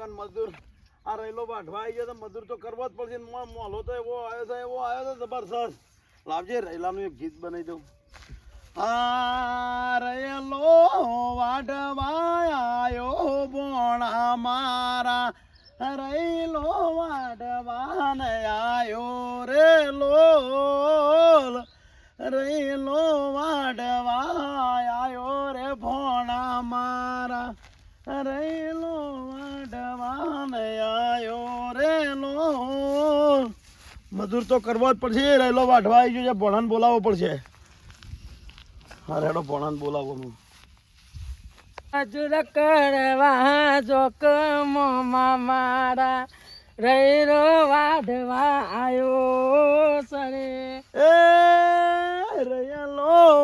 કાન મજૂર આ રહેલો વાઢવા આવી ગયો મજૂર તો કરવો જ પડશે મોલો તો એવો આવ્યો છે, એવો આવ્યો છે જબરજસ્ત. લાવજે રહેલાનું એક ગીત બનાવી દઉં. આ વાઢવા આવ્યો બોણા મારા. રહેલો વાઢવા ને આવ્યો રે લોલ રેલો વાડવા આયો રે ભોણા મારા. રેલો ને આયો રેલો મજૂર તો કરવો જ પડશે. રેલો વાઢવા આવી ગયો છે. ભોણાને બોલાવવો પડશે. હા રેડો ભોણાને બોલાવો હું. મજૂર કરવા જોકમો મારા. રૈરો વાઢવા આયો સરે. એ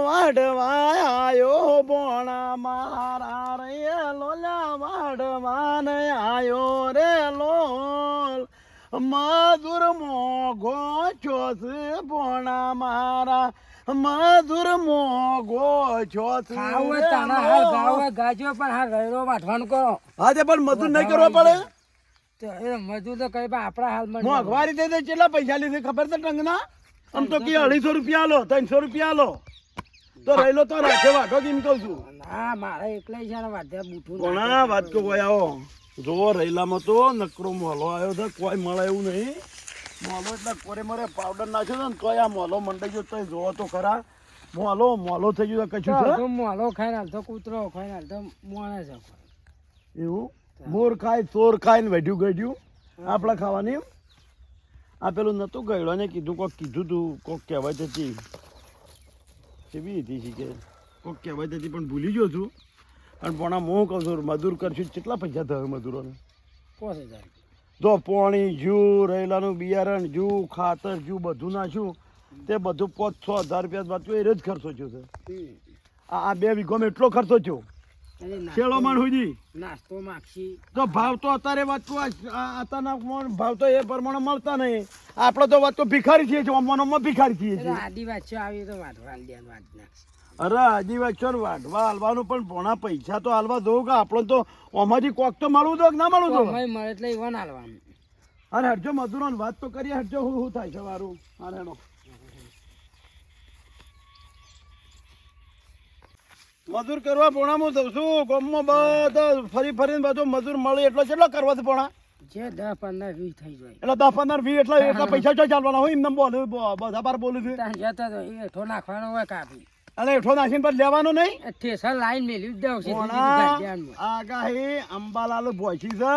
વાડવા આયો બોણા મારા રેલો લા વાડવા ને આયો રેલો મધુર મોઘો ચોસ ભોણા મારા. મધુર મોઘો છોસ હોય તાના હાલ ગાવે ગાજો પણ હા રૈરો વાઢવાનું કરો. હા તે પણ મજૂર નહીં કરવો પડે? તો એ મજૂર તો કઈ આપણા હાલ મોંઘવારી તો કેટલા પૈસા લીધે ખબર છે ટંગના? આમ તો કે અઢીસો રૂપિયા લો ત્રણસો રૂપિયા આલો તો રહેલો તો રાખે વાટો કેમ કહું છું? ના મારે એકલા છે ને વાઢ્યા બૂઠું ઘણા વાત તો કોઈ આવો. જોવો રહેલામાં તો નકરો મોલો આવ્યો છે કોઈ મળે એવું નહીં. મોલો એટલે કોરે મરે પાવડર નાખ્યો છે ને તોય આ મોલો મંડાઈ ગયો તોય જોવો તો ખરા. મોલો મોલો થઈ ગયો કશું છે? મોલો ખાઈને હાલ તો કૂતરો ખાઈને હાલ તો મોણે છે. એવું? મોર ખાય ચોર ખાય ને વેઢ્યું ગઢ્યું? આપણે ખાવાની? આ પેલું નતું ગયડો ને કીધું કોક કીધું તું કોક કહેવાય હતી કેવી હતી શીખે ઓકે હવે તેથી પણ ભૂલી ગયો છું. અને પણ હું કહું છું મજૂર કરશું કેટલા પૈસા થયો મજૂરોને? પાંચ હજાર જો પોણી જુ રહેલાનું બિયારણ જુ ખાતર જુ બધું નાખ્યું તે બધું પાંચ છ હજાર રૂપિયા બાદ એ જ ખર્ચો થયો છે. આ આ બે વીઘોમાં એટલો ખર્ચો થયો. શેળો માણ હુજી? નાસ્તો માખી તો ભાવ તો અત્યારે આ- અત્યારના ભાવ તો એ પ્રમાણે મળતા નહીં. આપણે તો વાત તો ભિખારી છીએ છીએ અમોનોમાં ભિખારી છીએ છીએ. આદિવાસીઓ આવી તો દેવાનું વાઢ નાખશે અરે આદિવાસીઓ વાઢવા હાલવાનું પણ પોણા પૈસા તો હાલવા દો કે આપણે તો અમારી કોક તો મળવું દો કે ના મળવું દો? મળે એટલે ઈવન હાલવાનું. અરે હરજો મધુરો વાત તો કરીએ હરજો હું થાય છે મારું અરે મજૂર કરવા પોણામાં દઉં છું. ગામમાં બધા ફરી ફરીને બધું મજૂર મળે એટલો કેટલો કરવા છે પોણા? જે દસ પંદર વીસ થઈ જાય. એટલે દસ પંદર વીસ એટલા એટલા પૈસા જો ચાલવાના? હોય એમને બોલું બધા બાર બોલું છું. ત્યાં જતા તો એ હેઠો નાખવાનો હોય કાપી. અને એઠો નાખીને પછી લેવાનું નહીં? ઠેસર લાઈન મેળવી દઉં છું આગાહી અંબાલાલ ભોસી છે.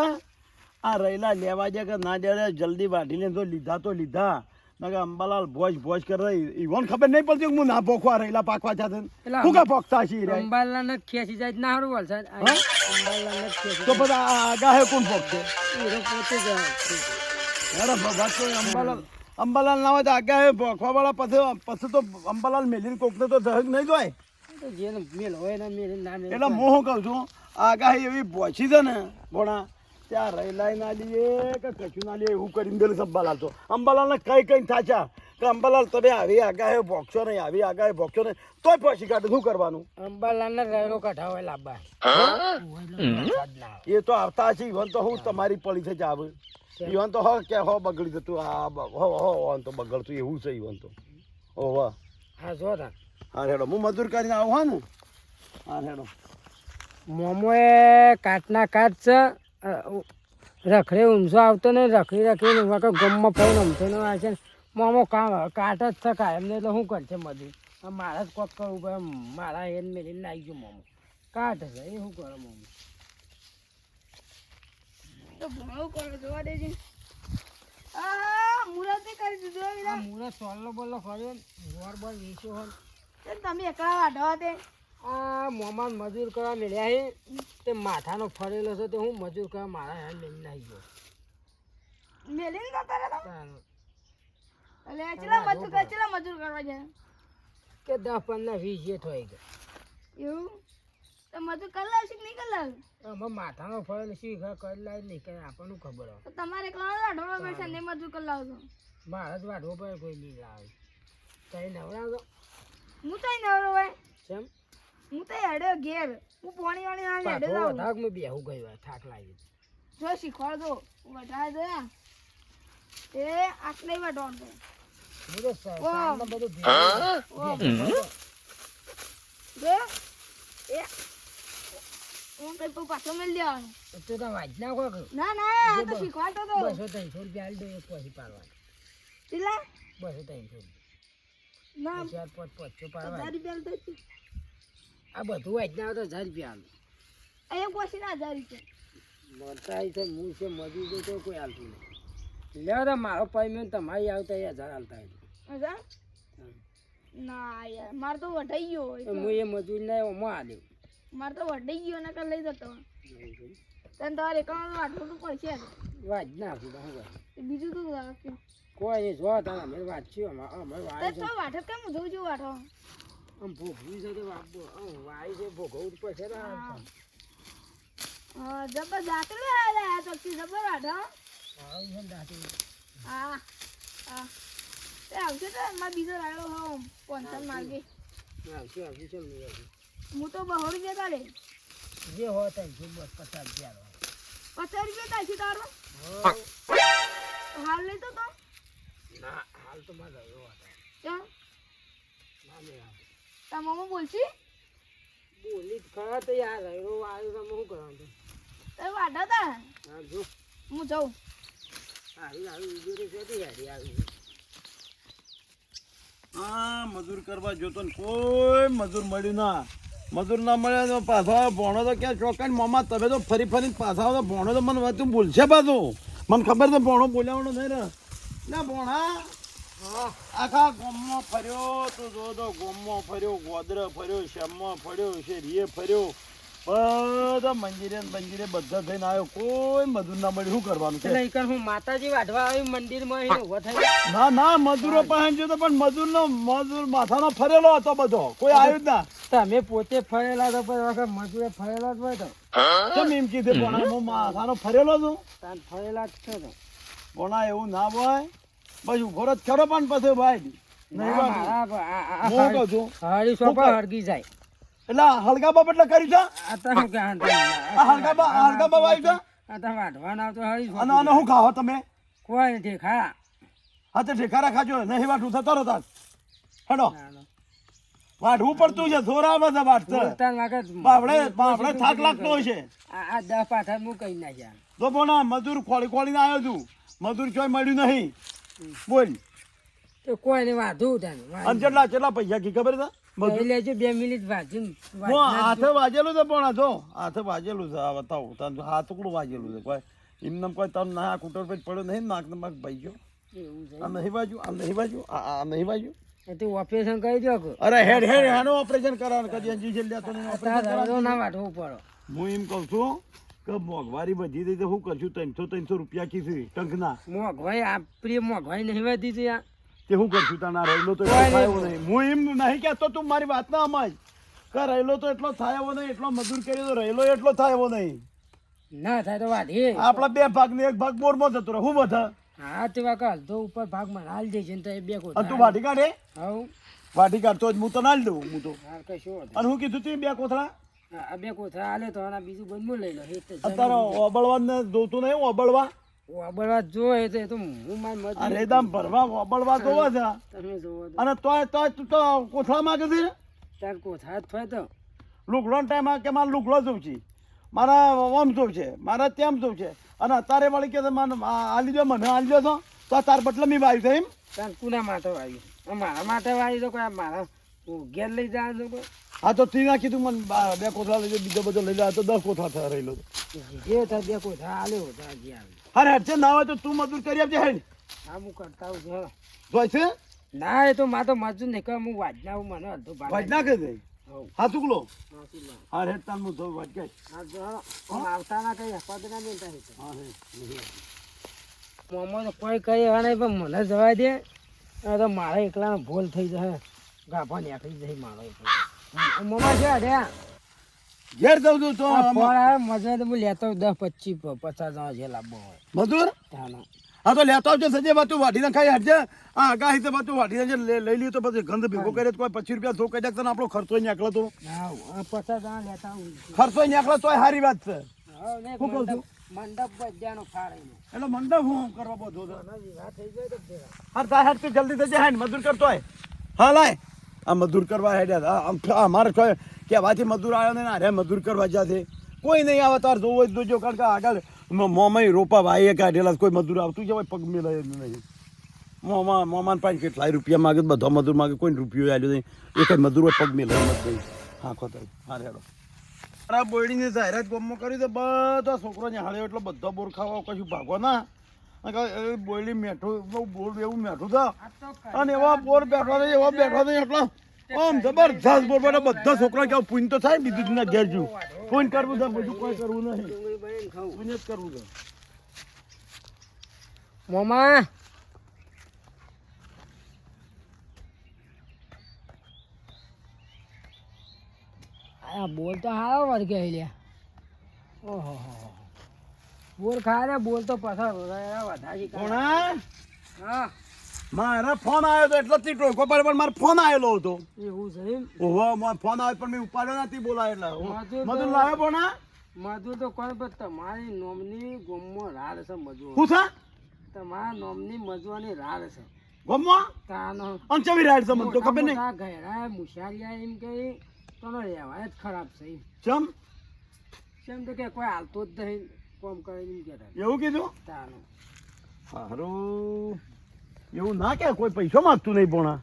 આ રહેલા લેવા જાય કે ના જાય જલ્દી વાઢી લે તો લીધા તો લીધા. ના કે અંબાલાલ ભોજ ભોજ કરે ઈવન ખબર નહીં પડતી હું ના ભોખવા રહેલા પાકવા પેલા શું કા પોખતા છીએ રે? અંબાલા ને ખેંચી જાય ના હારું વલસાડ અંબાલા ને ખેંચી તો બધા આગાહે કોણ પોખશે એ પોતે જ અરે ભગવાન તો અંબાલાલ અંબાલાલ ના હોય તો આગાહે ભોખવા વાળા પછી પછી તો અંબાલાલ મેલીને કોકને તો દહક નહીં જોય જેને મેલ હોય ને મેલ ના મેલ એટલે હું શું કહું છું? આગાહી એવી પહોંચી છે ને ભણા ત્યાં રહેલાય ના લઈએ કે કશું ના લઈએ એવું કરીને દેલું છે અંબાલાલ તો અંબાલાલને કઈ કઈ થાચા કે અંબાલાલ તમે આવી આગાહી ભોગશો નહીં આવી આગાહી ભોગશો નહીં તોય પહોંચી કાઢે શું કરવાનું અંબાલા રહેલો રેરો હોય લાંબા એ તો આવતા છે ઈવન તો હું તમારી પડી છે જાવ ઈવન તો હો કે હો બગડી જતું આ હો હો તો બગડતું એવું છે ઈવન તો ઓ વાહ હા જો તા હા હેડો હું મજૂર કરીને આવું હા ને હા હેડો મોમો કાટના કાટ છે રખડે ઊંઝો આવતો ને રખડી રખડીને ઊભા કે ગમમાં ફોન ઊંધો ને આવે છે મામો કામ કાટ જ થકાય. એમને એટલે શું કરશે મજૂર? મારા જ કોક કરવું પડે મારા હેન મેલીને આવી ગયો મામો. કાટ છે એ શું કરે મામો? તો કરો જોવા દેજે. મુરતે કરી દીધું. મુરત સોલ્લો બોલ્લો ફર્યો ને ગોળ વેચ્યો હોય તમે એકલા વાઢવા તે. આ મોમાન મજૂર કરવા મળ્યા છે તે માથાનો ફરેલો છે તે હું મજૂર કરવા મારા હેન મેલી નાખી ગયો. જતા રહ્યા તાણ. એટલે ચલા મજૂર કર ચલો મજૂર કરવા જાય? કે દસ પંદર વીસ જે થઈ ગયા એવું? તો મજૂર કરી લાવશે કે નહીં કરી લાવે અમે માથાનો ફરેલો શું ખબર કરી લાવી નહીં કરે આપણને ખબર હોય. તો તમારે એકલા વાઢવા પડશે ને મજૂર કરી લાવજો. મારે જ વાઢવો પડે કોઈ નહીં લાવે. કઈ નવડાવતો હું તો નવરો હોય? કેમ હું તો હેડ્યો ઘેર. હું પોણી વાળી ના હેડ્યો જાઉં. વધાક મેં બેહું ગઈ વાર થાક લાગી જો શીખવાડો વધારે દે એ આટલે તો. સ- વાહ. બધું ભેગું કરો. જો એ હું કઈ પર પાછો મેળ દેવાનો. તો તું તો વાંચ ના કે. ના ના આ તો શીખવાડતો તો. બસો ત્રણસો રૂપિયા આલ દો એક પછી પાડવા પેલા બસો ત્રણસો ના. ચાર પાંચ પાંચસો હજાર પાડવાની રૂપિયા આલ છે. આ બધું આજના આવતા તો હજાર રૂપિયા આલું અહીંયા પછી ના હજાર રૂપિયા મળતા છે હું છે મજૂર તો કોઈ હાલતું નહીં. લેવા તો મારો પેમેન્ટ તમારી આવતા એ હજાર હાલતા. હજાર ના યાર મારે તો વઢાઈ ગયો. હું એ મજૂર ને ઓમાં મારે તો વઢાઈ ગયો ને લઈ જતો. તને તમારે એકાઉન્ટ તો પડશે. વાંચ નાખું બીજું તો રાખ્યું કોઈ નહીં જો તમે અમે વાંચ્યું અમે છે. તો વાઢે કેમ જોઉં છું આમ ભોગવી છે તો વાય છે ભોગવવું પડશે ને હા. હા, જબર દાંતડું આવે આ તો કી જબર આડો આવી છે ને હા હા. તે આવશે તો એમાં બીજો રાડો હો પોન્સલ માર્ગે આવશે આવશે ચાલ નહીં આવશે હું તો બહો રૂપિયા તારે. જે હોય ત્રણસો બસ પચાસ રૂપિયા આલવા. પચાસ રૂપિયા તારથી તારો? હાલ લેતો તો. ના હાલ તો મારે રહ્યો હતો ક્યાં ના લે. તાર મમ્મી બોલશી? બોલી ખરા તો યાર રહ્યો આવ્યો તો હું કરવાનું તો? વાડા તા હા જો. હું જાઉં. આવી આવી ઊભી રહી ગાડી આવી? આ મજૂર કરવા જોતો ને કોઈ મજૂર મળ્યું ના. મજૂર ના મળે તો પાછા ભણો તો ક્યાં ચોકાઈને મામા તમે તો ફરી ફરી પાછા આવો તો ભણો તો મને તું ભૂલશે પાછું. મને ખબર છે ભણો બોલાવવાનો નહીં રે ના ભણા આખા ગોમમાં ફર્યો તું જો તો ગોમમાં ફર્યો ગોદર ફર્યો શ્યામમાં ફર્યો શેરીએ ફર્યો. બધા મંદિરે મંદિરે બધા થઈને આવ્યો. કોઈ મજૂર ના મળ્યું. શું કરવાનું છે? નહીં હું માતાજી વાઢવા આવી મંદિરમાં થઈ ના ના મજૂરો પાસે તો પણ મજૂરનો મજૂર માથાનો ફરેલો હતો બધો. કોઈ આવ્યું જ ના. તમે પોતે ફરેલા તો પણ વખત મજૂરે ફરેલા જ હોય તો. કેમ એમ કીધું પણ હું માથાનો ફરેલો છું? ફરેલા જ છો તો. પણ એવું ના હોય. પછી ઊભો જ ખરો પણ પછી ભાઈ. હળગી જાય. એટલે બાપ એટલે કરી છે? બાપ આવી છે? અને તમે? કોઈ હા તો ખાજો. નહીં વાટું થતો રહો તાર હેડો પડતું છે. બાપડે બાપડે થાક લાગતો હોય છે. આ દસ પાથર હું કઈ નાખ્યા. તો મજૂર ખોળી ખોળીને આવ્યો છું. મજૂર ચોય મળ્યું નહીં. બોલ. તો કોઈને વાંધો ઉઠાને અને કેટલા કેટલા પૈસા કી ખબર છે? લેજો બે મિનિટ વાંચું હું હાથે વાજેલું છે પણ જો હાથે વાજેલું છે. બતાવું તને હાથકડું વાજેલું છે. કોઈ એમને કોઈ તને ના કુટર પર પડ્યો નહીં નાક ને માક ભાઈ ગયો. નહીં બાજુ આ નહીં બાજુ આ નહીં બાજુ તું ઓપરેશન કરી દો અરે હેડ હેડ એનું ઓપરેશન કરવાનું કરી છે લેતો ઓપરેશન ના વાટવું પડો. હું એમ કહું છું કે મોંઘવારી વધી ગઈ તો શું કરશું? ત્રણસો ત્રણસો રૂપિયા કીધી ટંકના. મોંઘવાઈ આપણી મોંઘવાઈ નહીં વધી છે યાર. તે શું કરશું? તાના રહેલો તો એટલો થાય નહીં. હું એમ નહીં કહેતો તું મારી વાત ના અમાય કે રહેલો તો એટલો થાય એવો નહીં. એટલો મજૂર કર્યો તો રહેલો એટલો થાય એવો નહીં. ના થાય તો વાઢીએ આપણા બે ભાગ ને એક ભાગ બોરમાં જતો રહે. હું બધા? હા તે વાક તો ઉપર ભાગમાં હાલ છે ને તો એ બે અને તું વાટી કાઢે? હા વાટી કાઢતો જ હું તો નાલ દઉં હું તો. અને હું કીધું તું બે કોથળા. આ બે કોથળા હાલે તો આના બીજું બંધ લઈ લો અત્યારે ઓબળવા ને જોતું નહીં ઓબળવા ઓબળવા જોઈએ તો એ તો હું મારી મત અરે દામ ભરવા ઓબળવા જોવા છે તમે જોવો અને તોય તોય તું તો કોથળા માંગે છે? તાર કોથળા થાય તો. લુગડો ટાઈમ કે મારે લુગડો જોઉં છે મારા ઓમ જોઉં છે મારા તેમ જોઉં છે. અને અત્યારે વળી કે મને આ આલી દો મને આલી દો તો તાર બદલે મી વાવી છે એમ. તાર કુના માટે વાયું? મારા માટે વાયું તો કોઈ મારા હું ઘેર લઈ જાય તો હા તો તીના કીધું મને બે કોથળા લઈ જા, બીજો બધો લઈ જાય તો દસ કોથળા થયા રહેલો તો જે થાય બે કોથળા આલ્યો તો હજી આવે. અરે છે ના હોય તો તું મજૂર કરી આપજે હેડ. હા હું કરતા આવું છું હા. જોઈ છે? ના એ તો મા તો મજૂર નહીં હું વાજના હું મને અડધો ભાગ કહી છે હા ચૂકલો હા? હા હેડ તાન હું ધોઈ વાજ હા, હા. આવતા ના કઈ હપાત ના મિલતા હા હે મોમો તો કોઈ કઈ નહીં પણ મને જવા દે. તો મારે એકલાનો ભૂલ થઈ જશે. ગાભા નીકળી જાય મારો એકલો. છે અરે ઘેર જઉં છું તો આ ફળ આવે મજા તો હું લેતો દસ પચીસ પચાસ જણા જે લાવવો હોય. મજૂર હા તો લેતો આવજો સજે બાતું વાઢી ખાઈ હટજે આ આગાહી તો બાતું વાઢી લઈ લીધું તો પછી ગંધ ભેગો કરે કોઈ પચીસ રૂપિયા ધો કરી નાખતો ને આપણો ખર્ચો નીકળે તો. પચાસ જણા લેતા ખર્ચો નીકળે તોય સારી વાત છે. હા, કહું છું? મંડપ બધાનો ફાળેલો એટલે મંડપ હું કરવા બધો તો થઈ જાય તો ફેરા. હા તા તું જલ્દી થજે હેડ મજૂર કરતો હોય હા લાય. આ મજૂર કરવા હેડ્યા હતા. અમારે કહેવાથી મજૂર આવ્યો ને, અરે મજૂર કરવા જ્યાં કોઈ નહીં આવે, તાર જોવો જ જોજો, કારણ કે આગળ મોમાં રોપા ભાઈએ કાઢેલા કોઈ મજૂર આવતું જ હોય, પગ મેલાય નહીં. મોમા મોમાન પાંચ કેટલાય રૂપિયા માગે, બધા મજૂર માગે કોઈ રૂપિયો આવ્યો નહીં. એક જ મજૂર પગ મેલાય મત નહીં. હા ખોતા હા રેડો અરે બોડીને જાહેરાત ગમો કરી તો બધા છોકરો હાડ્યો એટલો બધો બોર ખાવા કશું ભાગો ના. બોયડી મેઠું બહુ બોર એવું મેઠું કરી અને એવા બોર બેઠો નહીં એવા બેઠો નહીં એટલો. આમ જબરજસ્ત બોર બેઠા બધા છોકરા કે પૂન તો થાય બીજું ના ઘેર જુ પૂન કરવું છે બધું કોઈ કરવું નહીં. પૂન જ કરવું છે. મોમા. આ બોલ તો હારો વર્ગે લ્યા. ઓહો બોલ ખાય રે બોલ તો પસાર વધારી કોણા હા. મારા ફોન આવ્યો તો એટલે તીટો કોઈ પણ મારો ફોન આવેલો હતો. એવું છે ઓહો મારો ફોન આવ્યો પણ મેં ઉપાડ્યો નથી બોલાય એટલે. તો- મધુર લાવ્યો પોણા મજૂર તો કોઈ પણ તમારી નોમની ગોમમાં રાડ છે મજૂર. શું છે? તમારા નોમની મજૂરની રાડ છે. ગમવા તાનો અંચવી રાડ છે મને તો ખબર નહીં. આ ઘેરા મુશારિયા એમ કે તનો રહેવાય જ ખરાબ છે ચમ? ચમ તો કે કોઈ હાલતો જ નહીં. કોમ કરે એમ કે એવું કીધું? તાનો. સારું. એવું ના કે કોઈ પૈસો માંગતું નહીં પોણા.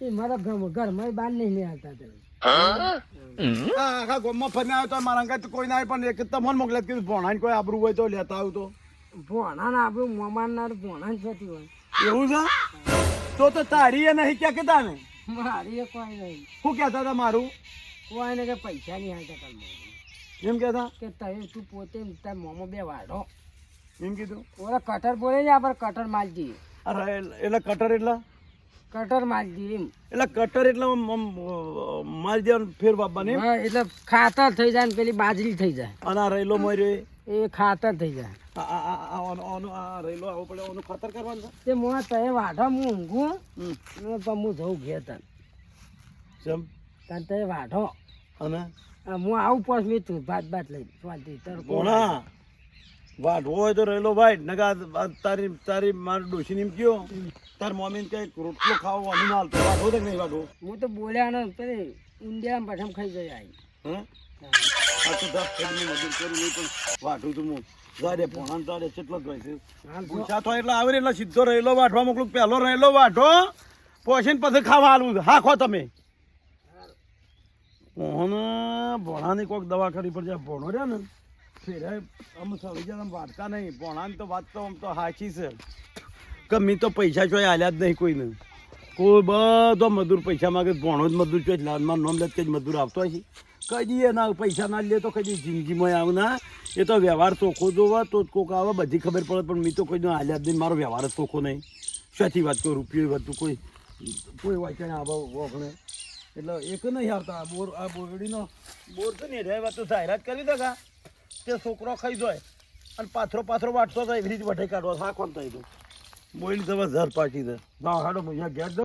એ મારા ઘરમાં ઘરમાં બહાર નહીં આવતા તમે હા, આખા ગામમાં ફરીને આવ્યો તો મારા અંગાત કોઈ ના પણ એક તમને મોકલે કીધું ભણાઈને કોઈ આબરું હોય તો લેતા આવું તો ભોણા ના આપણું મોમાન ભોણા જ હોય. એવું છે? તો તો તારી એ નહીં ક્યાં કીધા ને મારી એ કોઈ નહીં. શું કહેતા હતા મારું? કોઈ ને કે પૈસા નહીં હાલતા તમને એમ કહેતા કે તમે તું પોતે તાર મોમો બે વાળો. એમ કીધું? ઓલા કટર બોલે ને આપણે કટર માલજી અરે એટલે કટર એટલે? કટર માલજી એમ. એટલે કટર એટલે માલ દેવાનું ફેર બાપાને એટલે ખાતર થઈ જાય ને પેલી બાજરી થઈ જાય. અને આ રહેલો મર્યો એ? ખાતર થઈ જાય. રહેલો આવો પડે આનું ખાતર કરવાનું તે મોં તય વાઢો હું ઊંઘું હું જઉં ઘેર તને. જેમ? તને તય વાઢો. અને? હું આવું પછી મેં તું ભાત ભાત લઈ તડકો ભોણા વાઢવો હોય તો રહેલો ભાઈ નગા તારી તારી મારી ડોશી નીમ કયો તાર મમ્મી કઈ રોટલો ખાવો અને ના હાલતો વાઢવો તો નહીં વાઢવો હું તો બોલ્યા ને પેલી ઊંડિયા પાછા ખાઈ જાય આવી હે? આ તો દસ ખેડની મજૂર કરી નહીં પણ વાઢું તું હું ભોણા ને તારે કેટલો જ હોય છે. પૂછા તો એટલે આવે એટલે સીધો રહેલો વાઢવા મોકલું પહેલો રહેલો વાઢો પોસીને પછી ખાવા આલું હાખો તમે. ભોણ ભોણાની કોઈક દવા કરી જ્યાં ભોણો રહ્યા ને, ફેરે આમ સવી જાય વાંચતા નહીં. ભોણાની તો વાત તો આમ તો હાચી છે. કે મી તો પૈસા ચોય આલ્યા જ નહીં કોઈને. કોઈ બધો મજૂર પૈસા માગે, ભોણો જ મજૂર છે લાલમાં નોમ લે જ મજૂર આવતો હશે. કદી એના પૈસા ના લે તો કદી જિંદગીમાં આવ ના. એ તો વ્યવહાર ચોખ્ખો જોવા, તો કોક આવે, બધી ખબર પડે, પણ મી તો કોઈ હાલ્યા જ નહીં, મારો વ્યવહાર જ ચોખ્ખો નહીં. સાચી વાત કોઈ રૂપિયો વધતું કોઈ કોઈ વાંચણ આવે વખણે. એટલે એક નહીં આવતા. આ બોર આ બોરડીનો બોર તો નહીં રહેવા તો જાહેરાત કરી દે કા? તે છોકરો ખાઈ જાય અને પાથરો પાથરો વાટતો થાય એવી રીતે વઢે કાઢવા. હા, કોણ થાય તો? બોઈલ ઝર પાટી દે. ના, હાડો ઘેર જાઉં.